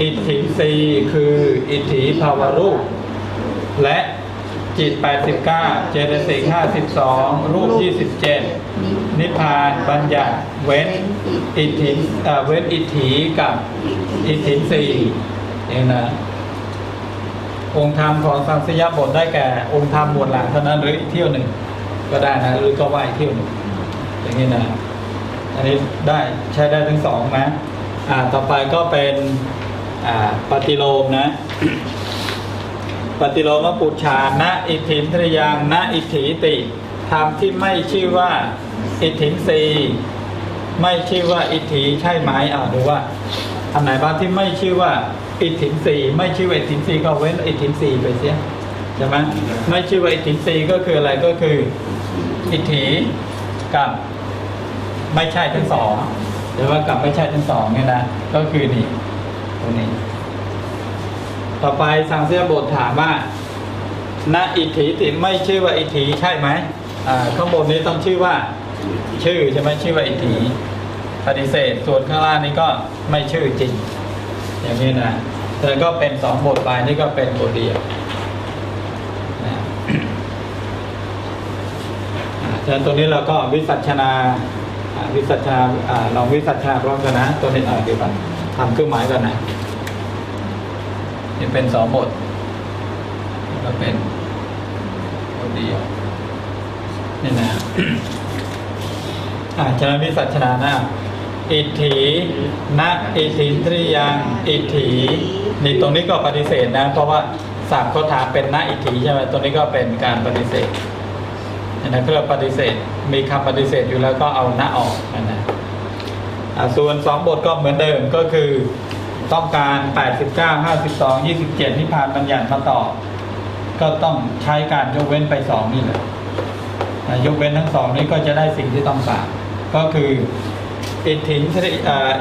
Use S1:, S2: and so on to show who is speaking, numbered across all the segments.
S1: อิทธิสีคืออิทธิภาวรูป และจิต 89 เจตสิก52 รูป 27 นิพพานบัญญัติเว้นอิทธิเอ่อเว้นอิทธิกับอิทธิสี่เองนะองค์ธรรมของสังสยบทได้แก่องค์ธรรมหมวดหลังเท่านั้นหรืออีกเที่ยวหนึ่ง ก็ได้นะหรือก็ว่าอีกเที่ยวหนึ่งอย่างนี้นะอันนี้ได้ใช้ได้ทั้งสองนะอ่าต่อไปก็เป็นอ่า ปฏิโลมนะ ปฏิโลมปุจฉานะอิทธินทรยังนะอิทธิติธรรมที่ไม่ชื่อว่า อิทธินสีไม่ชื่อว่าอิทธิใช่ไหมอ่าดูว่าอันไหนบ้างที่ไม่ชื่อว่า อิทธินสีไม่ชื่อว่าอิทธินสีก็เว้นอิทธินสีไปเสียใช่ไหมไม่ชื่อว่าอิทธินสีก็คืออะไรก็คือ อิทธิกับไม่ใช่ทั้งสองหรือว่ากับไม่ใช่ทั้งสองเนี่ยนะก็คือนี่ ตรงนี้ ต่อไปสังเสียบทถามว่าณอิทธิติไม่ชื่อว่าอิทธิใช่ไหมอ่าข้างบนนี้ต้องชื่อว่า ชื่อใช่ไหมชื่อว่าอิทธิปฏิเสธส่วนข้างล่างนี้ก็ไม่ชื่อจริง อย่างนี้นะแต่ก็เป็นสองบทไปนี่ก็เป็นบทเดียวนะอ่าฉะนั้นตรงนี้เราก็วิสัชนาวิสัชนาลองวิสัชนาพร้อมกันนะตัวนี้อ่าเดี๋ยวก่อน ทำเครื่องหมายก่อนนะนี่เป็นสองบทแล้วก็เป็นบทเดียวนี่นะอ่าชนะวิสัชนานะอิทธินะอิทธิทริยังอิทธินี่ตรงนี้ก็ปฏิเสธนะ เพราะว่าศัพท์เขาถามเป็นนะอิทธิใช่ไหมตรงนี้ก็เป็นการปฏิเสธนะเพื่อปฏิเสธ มีคำปฏิเสธอยู่แล้วก็เอานะออกนะนะ ส่วนสองบทก็เหมือนเดิมก็คือต้องการ 89 52 27 นิพพานบัญญัติมาต่อ ก็ต้องใช้การยกเว้นไปสองนี่แหละยกเว้นทั้งสองนี้ก็จะได้สิ่งที่ต้องการก็คืออิทธินทริ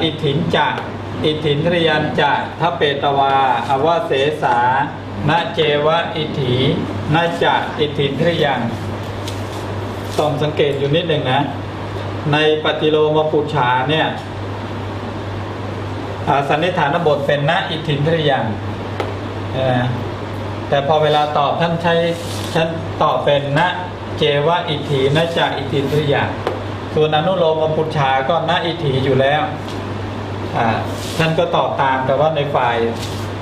S1: อิทธินจะอิทธินทริยันจะทัพเปตวาอวเสสาณเจวะอิทธิณจะอิทธินทริยังต้องสังเกตอยู่นิดหนึ่งนะ ในปฏิโลมปุจฉาเนี่ยสันนิษฐานบทเป็นณอิทธินทริยังแต่พอเวลาตอบท่านใช้ท่านตอบเป็นณเจวะอิทธิณจากอิทธินทริยังส่วนอนุโลมปุจฉาก็ณอิทธิอยู่แล้วท่านก็ตอบตามแต่ว่าในฝ่าย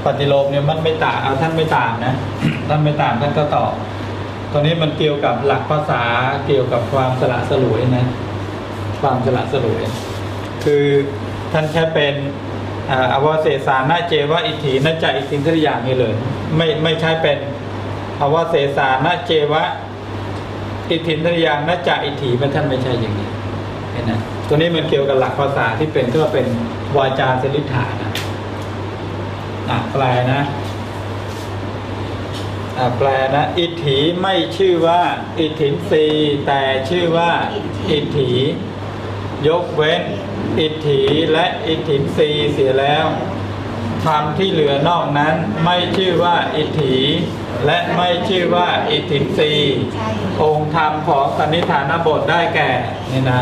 S1: ปฏิโลมเนี่ยมันไม่ตามเอาท่านไม่ตามนะท่านไม่ตามท่านก็ตอบตัวนี้มันเกี่ยวกับหลักภาษาเกี่ยวกับความสละสลวยนะ ความสละสลวยคือท่านแค่เป็นอวเสสานาเจวะอิทธินาจะอิทธินทริยางนี้เลย ไม่ไม่ใช่เป็นอวเสสานาเจวะอิทินทริยางนาจะอิทธิมันท่านไม่ใช่อย่างนี้เห็นไหมตัวนี้มันเกี่ยวกับหลักภาษาที่เป็นก็เป็นวาจาสลิฐานะอะแปลนะอะแปลนะอิทธิไม่ชื่อว่า อิทธินรีแต่ชื่อว่า อิทธิ ยกเว้น อิทธิและอิทธินรีเสียแล้วธรรมที่เหลือนอกนั้นไม่ชื่อว่าอิทธิและไม่ชื่อว่าอิทธินรีองค์ธรรมของสันนิฐานบทได้แก่นี่นะ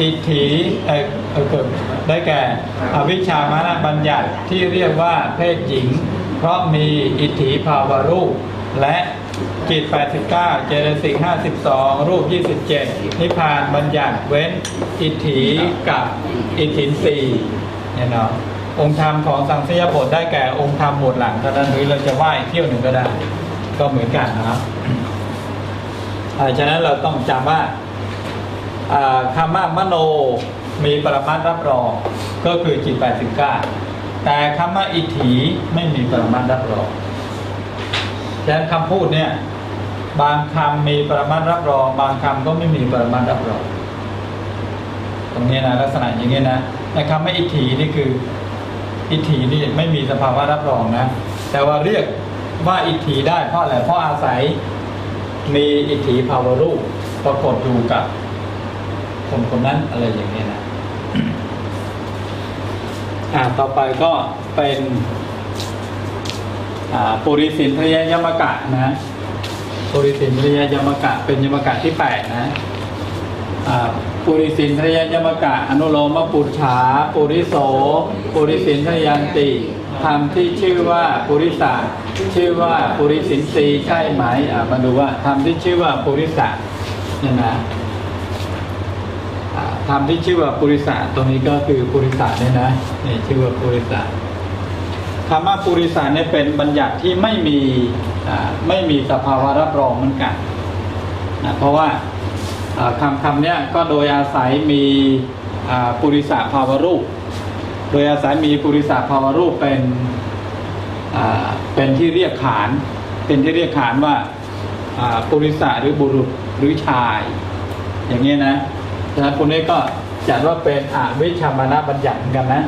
S1: อิทธิเออเออเกิดได้แก่ อวิชชามานบัญญัติที่เรียกว่าเพศหญิง เพราะมีอิทธิภาวรูป และ จิต 89 เจตสิก 52 รูป 27 นิพพานบัญญัติเว้น อิทธิกับอิทธินสีเนี่ยเนาะองค์ธรรมของสังสยบทได้แก่องค์ธรรมหมวดหลังเท่านั้นหรือเราจะไหว้เที่ยวหนึ่งก็ได้ ก็เหมือนกันนะครับฉะนั้นเราต้องจำว่าอ่าคำว่ามโนมีปรมัตถ์รับรองก็คือจิต 89 แต่คำว่าอิทธิไม่มีปรมัตถ์รับรอง ฉะนั้นคำพูดเนี่ยบางคำมีปรมัตรับรอง บางคำก็ไม่มีปรมัตรับรอง ตรงนี้นะลักษณะอย่างนี้นะในคำว่าอิทธินี่คือ อิทธินี่ไม่มีสภาวะรับรองนะ แต่ว่าเรียกว่าอิทธิได้เพราะอะไรเพราะอาศัยมีอิทธิภาวรูปปรากฏอยู่กับคนคนนั้นอะไรอย่างนี้นะอ่าต่อไปก็เป็น ปุริสินทริยยมกะนะปุริสินทริยยมกะ เป็นยมกะที่แปดนะปุริสินทริยยมกะ อนุโลมปุจฉาปุริโสปุริสินทริยันติธรรมที่ชื่อว่าปุริสะชื่อว่าปุริสินทรีใช่ไหมมาดูว่าธรรมที่ชื่อว่าปุริสะเนี่ยนะธรรมที่ชื่อว่าปุริสะตรงนี้ก็คือปุริสะเนี่ยนะนี่ชื่อว่าปุริสะ คำว่าปุริสะเนี่ยเป็นบัญญัติที่ไม่มีไม่มีสภาวะรับรองเหมือนกันนะเพราะว่าคำคำเนี้ยก็โดยอาศัยมีปุริสะภาวรูป โดยอาศัยมีปุริสาภาวรูปเป็นเป็นที่เรียกขาน เป็นที่เรียกขานว่าปุริสาหรือบุรุษหรือชาย อย่างนี้นะฉะนั้นคนนี้ก็จัดว่าเป็นอวิชามณบัญญัติกันนะ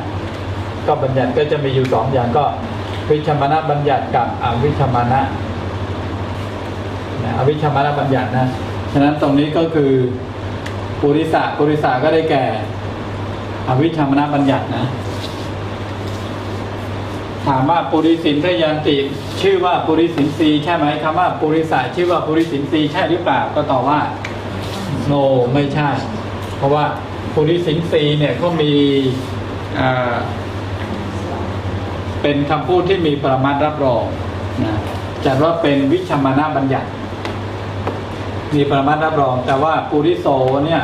S1: ก็บัญญัติก็จะมีอยู่สองอย่างก็วิชามณบัญญัติกับอวิชามณะนะอวิชามณบัญญัตินะฉะนั้นตรงนี้ก็คือปุริสาปุริสาก็ได้แก่ อวิชามณบัญญัตินะ ถามว่าปุริสินทยันติชื่อว่าปุริสินสีใช่ไหมคำว่าปุริสะชื่อว่าปุริสินสีใช่หรือเปล่าก็ตอบว่าโนไม่ใช่ เพราะว่าปุริสินสีเนี่ยเขามีอ่า เป็นคำพูดที่มีประมาทรับรองนะจัดว่าเป็นวิชามณบัญญัติ มีประมาทรับรอง แต่ว่าปุริโสเนี่ย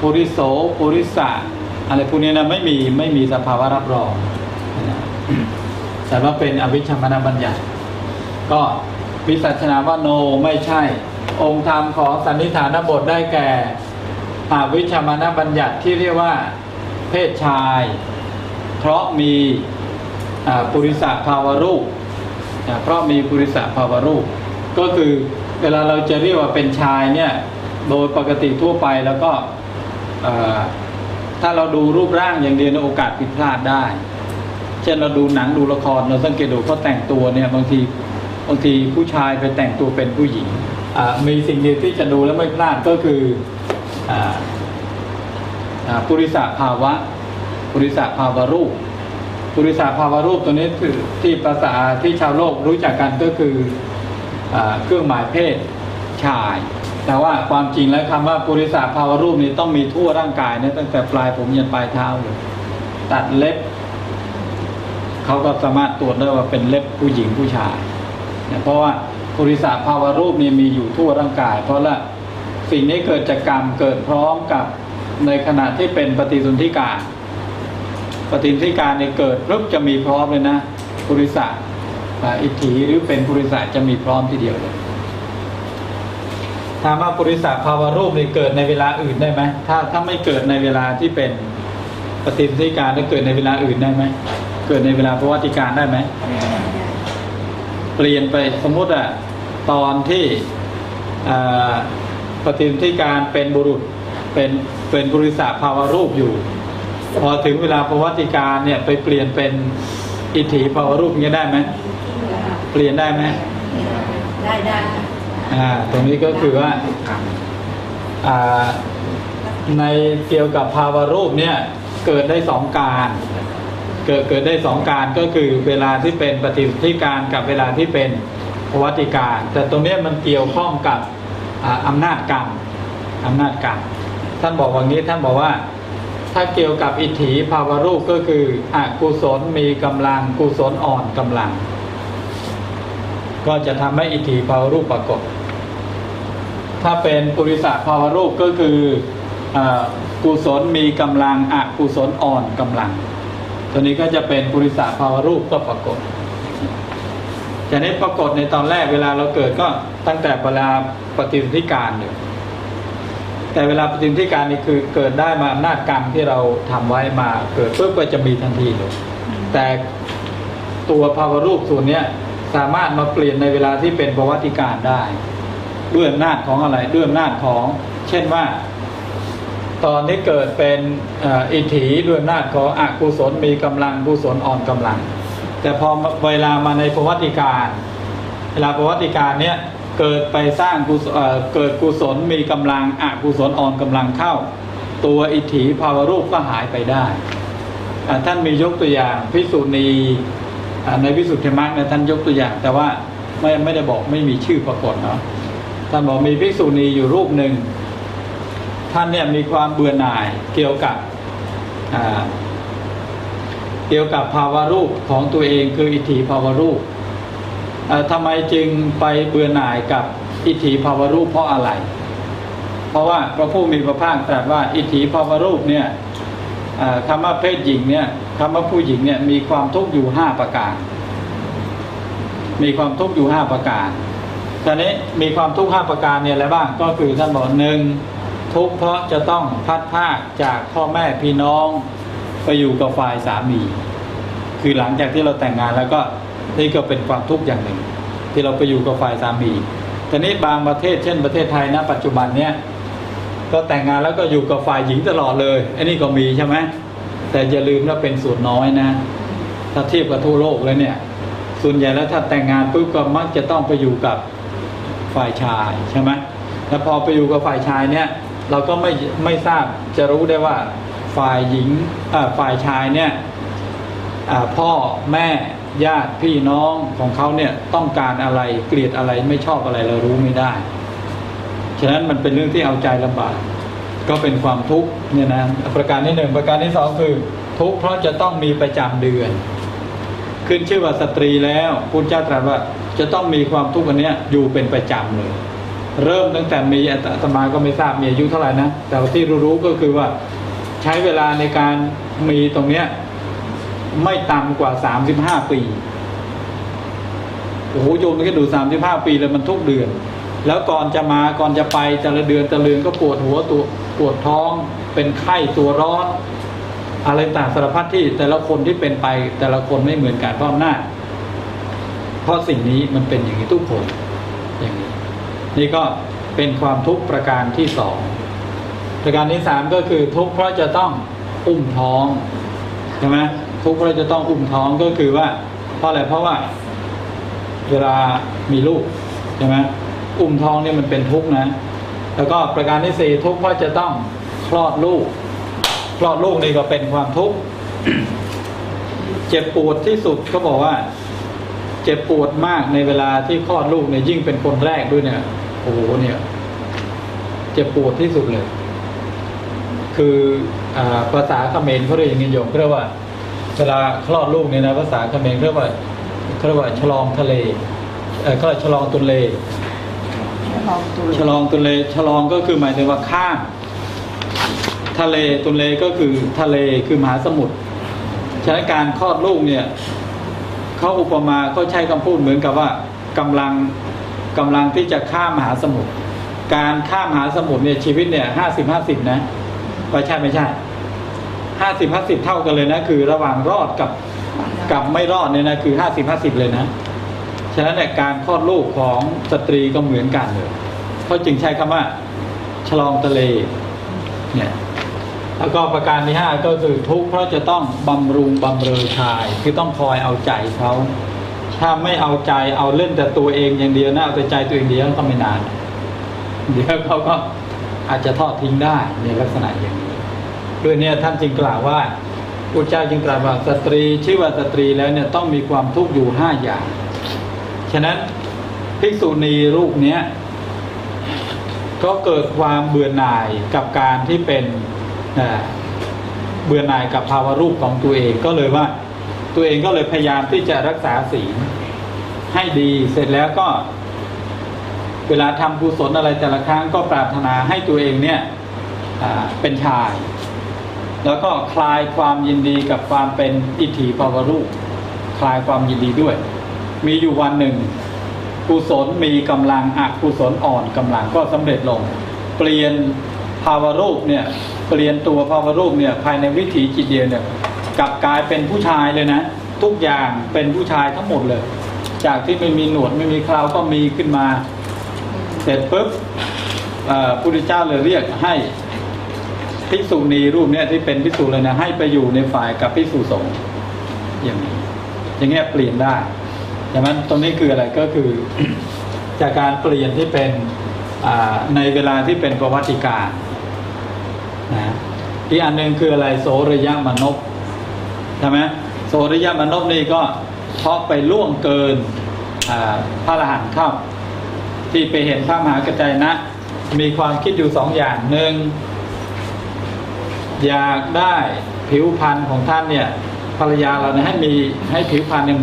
S1: ปุริโสปุริสะอะไรพวกนี้นะไม่มีไม่มีสภาวะรับรองนะแต่ว่าเป็นอวิชชามนบัญญัติ ก็วิสัชนาว่าโนไม่ใช่ องค์ธรรมของสันนิฐานบทได้แก่อวิชชามนบัญญัติที่เรียกว่า เพศชาย เพราะมี ปุริสะภาวรูปเพราะมีปุริสะภาวรูป ก็คือเวลาเราจะเรียกว่าเป็นชายเนี่ยโดยปกติทั่วไปแล้วก็ถ้าเราดูรูปร่างอย่างเดียวโอกาสผิดพลาดได้ เช่นเราดูหนังดูละครเราสังเกตดูเขาแต่งตัวเนี่ยบางทีบางทีผู้ชายไปแต่งตัวเป็นผู้หญิงมีสิ่งเดียวที่จะดูแล้วไม่พลาดก็คือออปุริสะภาวะปุริสะภาวรูป ปุริสะภาวรูปตัวนี้คือที่ภาษาที่ชาวโลกรู้จักกันก็คืออเครื่องหมายเพศชาย แต่ว่าความจริงแล้วคำว่าปุริสะภาวรูปนี้ต้องมีทั่วร่างกายนะตั้งแต่ปลายผมยันปลายเท้าเลยตัดเล็บเขาก็สามารถตรวจได้ว่าเป็นเล็บผู้หญิงผู้ชายเนี่ยเพราะว่าปุริสะภาวรูปนี่มีอยู่ทั่วร่างกาย เพราะละสิ่งนี้เกิดจากกรรมเกิดพร้อมกับในขณะที่เป็นปฏิสนธิการ ปฏิสนธิการเนี่ยเกิดปุ๊บจะมีพร้อมเลยนะปุริสะอ่าอิทธิหรือเป็นปุริสะจะมีพร้อมทีเดียวเลยถามว่าปุริสะภาวรูปนี่เกิดในเวลาอื่นได้ไหมถ้าถ้าไม่เกิดในเวลาที่เป็นปฏิสนธิการแล้วเกิดในเวลาอื่นได้ไหมเกิดในเวลาประวัติการได้ไหมเปลี่ยนไปสมมุติอะตอนที่ปฏิสนธิการเป็นบุรุษเป็นเป็นบริษัทภาวรูปอยู่ พอถึงเวลาประวัติการเนี่ยไปเปลี่ยนเป็นอิทธิภาวรูปอย่างนี้ยได้ไหมเปลี่ยนได้ไหม
S2: ได้ได้
S1: อ่าตรงนี้ก็คือว่าอ่าในเกี่ยวกับภาวรูปเนี่ยเกิดได้สองการเกิดเกิดได้สองการก็คือเวลาที่เป็นปฏิสนธิการกับเวลาที่เป็นประวัติการ แต่ตรงเนี้ยมันเกี่ยวข้องกับอ่าอำนาจกรรมอำนาจกรรมท่านบอกว่างี้ท่านบอกว่า ถ้าเกี่ยวกับอิทธิภาวรูปก็คืออกุศลมีกำลังกุศลอ่อนกำลัง ก็จะทำให้อิทธิภาวรูปปรากฏ ถ้าเป็นปุริสภาวรูปก็คืออกุศลมีกำลังอกุศลอ่อนกำลัง ตัวนี้ก็จะเป็นปุริสภาวรูปก็ปรากฏจะนี้ปรากฏในตอนแรกเวลาเราเกิดก็ตั้งแต่เวลาปฏิสนธิการอยู่ แต่เวลาปฏิสนธิการนี่คือเกิดได้มาอำนาจกรรมที่เราทำไว้มาเกิดปุ๊บก็จะมีทันทีเลยแต่ตัวภาวรูปส่วนเนี้ยสามารถมาเปลี่ยนในเวลาที่เป็นประวัติการได้ ด้วยอำนาจของอะไรด้วยอำนาจของ เช่นว่า ตอนที่เกิดเป็นอิทธิด้วยอำนาจของอกุศลมีกำลังกุศลอ่อนกำลัง แต่พอเวลามาในประวัติการ เวลาประวัติการเนี้ย เกิดไปสร้างกุศเอ่อเกิดกุศลมีกำลังอกุศลอ่อนกำลังเข้า ตัวอิทธิภาวรูปก็หายไปได้ท่านมียกตัวอย่างพิสุณีในพิสุทธิมรรคเนยท่านยกตัวอย่าง แต่ว่าไม่ไม่ได้บอกไม่มีชื่อปรากฏเนาะท่านบอกมีพิสุณีอยู่รูปหนึ่งท่านเนี่ยมีความเบื่อหน่ายเกี่ยวกับเกี่ยวกับภาวะรูปของตัวเองคืออิทธิภาวะรูป ทำไมจึงไปเบื่อหน่ายกับอิทธิภาวะรูปเพราะอะไร เพราะว่าพระผู้มีพระภาคตรัสว่าอิทธิภาวะรูปเนี่ยคำว่าเพศหญิงเนี่ยคำว่าผู้หญิงเนี่ยมีความทุกข์อยู่ห้าประการ มีความทุกข์อยู่ห้าประการทีนี้มีความทุกข์ห้าประการเนี่ยอะไรบ้างก็คือท่านบอกหนึ่งทุกข์เพราะจะต้องพัดพรากจากพ่อแม่พี่น้องไปอยู่กับฝ่ายสามี คือหลังจากที่เราแต่งงานแล้วก็ นี่ก็เป็นความทุกข์อย่างหนึ่ง ที่เราไปอยู่กับฝ่ายสามีทีนี้บางประเทศเช่นประเทศไทยนะปัจจุบันเนี่ยก็แต่งงานแล้วก็อยู่กับฝ่ายหญิงตลอดเลยอันนี้ก็มีใช่ไหมแต่อย่าลืมว่าเป็นส่วนน้อยนะ ถ้าเทียบกับทั่วโลกเลยเนี่ย ส่วนใหญ่แล้วถ้าแต่งงานปุ๊บก็มักจะต้องไปอยู่กับฝ่ายชายใช่ไหมแล้วพอไปอยู่กับฝ่ายชายเนี่ยเราก็ไม่ไม่ทราบจะรู้ได้ว่าฝ่ายหญิงฝ่ายชายเนี่ยพ่อแม่ ญาติพี่น้องของเขาเนี่ยต้องการอะไรเกลียดอะไรไม่ชอบอะไรเรารู้ไม่ได้ ฉะนั้นมันเป็นเรื่องที่เอาใจลำบาก ก็เป็นความทุกข์เนี่ยนะประการที่หนึ่งประการที่สองคือ ทุกข์เพราะจะต้องมีประจำเดือน ขึ้นชื่อว่าสตรีแล้วพุทธเจ้าตรัสว่าจะต้องมีความทุกข์อันนี้ยอยู่เป็นประจำเลย เริ่มตั้งแต่มีอาตมาก็ไม่ทราบมีอายุเท่าไหร่นะแต่ที่รู้ๆก็คือว่าใช้เวลาในการมีตรงเนี้ย ไม่ต่ำกว่าสามสิบห้าปีโอ้โหโยมมันก็ดูสามสิบห้าปีเลยมันทุกเดือน แล้วก่อนจะมาก่อนจะไปแต่ละเดือนแต่ละเดือนก็ปวดหัวตัวปวดท้อง เป็นไข้ตัวร้อน อะไรต่างสารพัดที่แต่ละคนที่เป็นไปแต่ละคนไม่เหมือนกันเพราะอำนาเพราะสิ่งนี้มันเป็นอย่างนี้ทุกคนอย่างนี้ นี่ก็เป็นความทุกข์ประการที่สองประการที่สามก็คือทุกข์เพราะจะต้องอุ้มท้องใช่ไหม ทุกข์เพราจะต้องอุ้มท้องก็คือว่า เพราะอะไรเพราะว่า เวลามีลูกใช่ไหมอุ้มท้องเนี่ยมันเป็นทุกข์นะ แล้วก็ประการที่สี่ทุกข์เพราะจะต้องคลอดลูก คลอดลูกนี่ก็เป็นความทุกข์เจ็บปวดที่สุดเขาบอกว่า เจ็บปวดมากในเวลาที่คลอดลูกเนี่ยยิ่งเป็นคนแรกด้วยเนี่ยโอ้โหเนี่ย เจ็บปวดที่สุดเลย คืออภาษาเขมรเขาเรียกอย่างนี้โยมเขาเรียกว่า เวลาคลอดลูกเนี่ยนะภาษาเขมรเรียกว่าเขาเรียกว่าฉลองทะเลเออเขาเรียกฉลองตุเลฉลองตุเลฉลองก็คือหมายถึงว่าข้ามทะเลตุเลก็คือทะเลคือมหาสมุทรฉะนั้นการคลอดลูกเนี่ยเขาอุปมาเขาใช้คำพูดเหมือนกับว่ากำลังกำลังที่จะข้ามมหาสมุทรการข้ามมหาสมุทรเนี่ยชีวิตเนี่ยห้าสิบห้าสิบนะไม่ใช่ไม่ใช่ ห้าสิบห้าสิบเท่ากันเลยนะ คือระหว่างรอดกับกับไม่รอดเนี่ยนะคือห้าสิบห้าสิบเลยนะ ฉะนั้นเนี่ยการคลอดลูกของสตรีก็เหมือนกันเลยเขาจึงใช้คำว่าฉลองทะเลเนี่ยแล้วก็ประการที่ห้าก็คือทุกเพราะจะต้องบำรุงบำเรอชาย คือต้องคอยเอาใจเขาถ้าไม่เอาใจเอาเล่นแต่ตัวเองอย่างเดียวนะเอาแต่ใจตัวเองเดียวก็ไม่นาน เดี๋ยวเขาก็อาจจะทอดทิ้งได้ในลักษณะอย่างนี้ ด้วยเนี่ยท่านจึงกล่าวว่าพระเจ้าจึงกล่าวว่าสตรีชื่อว่าสตรีแล้วเนี่ยต้องมีความทุกข์อยู่ห้าอย่าง ฉะนั้นภิกษุณีรูปเนี้ยก็เกิดความเบื่อหน่ายกับการที่เป็นเบื่อหน่ายกับภาวะรูปของตัวเองก็เลยว่า ตัวเองก็เลยพยายามที่จะรักษาศีลให้ดีเสร็จแล้วก็ เวลาทำกุศลอะไรแต่ละครั้งก็ปรารถนาให้ตัวเองเนี่ยเป็นชาย แล้วก็คลายความยินดีกับความเป็นอิทธิภาวรูปคลายความยินดีด้วย มีอยู่วันหนึ่ง กุศลมีกำลังอกุศลอ่อนกำลังก็สำเร็จลง เปลี่ยนภาวรูปเนี่ยเปลี่ยนตัวภาวรูปเนี่ยภายในวิถีจิตเดียวเนี่ยกลับกลายเป็นผู้ชายเลยนะ ทุกอย่างเป็นผู้ชายทั้งหมดเลย จากที่ไม่มีหนวดไม่มีคราวก็มีขึ้นมา เสร็จปุ๊บเอ่อพุทธเจ้าเลยเรียกให้ ภิกษุณีรูปเนี่ยที่เป็นภิกษุเลยนะให้ไปอยู่ในฝ่ายกับภิกษุสงฆ์อย่างนี้อย่างเงี้ยเปลี่ยนได้อย่างนั้นตรงนี้คืออะไรก็คือ จากการเปลี่ยนที่เป็นในเวลาที่เป็นประวัติการนะอีกอันหนึ่งคืออะไรโสระยะมนพใช่ไหมโสระยะมนพนี่ก็เพราะไปล่วงเกินอ่าพระอรหันต์เข้าที่ไปเห็นพระมหากระจายนะ มีความคิดอยู่สองอย่างหนึ่ง อยากได้ผิวพรรณของท่านเนี่ยภรรยาเราเนี่ยให้มีให้ผิวพรรณเนี่ยเหมือน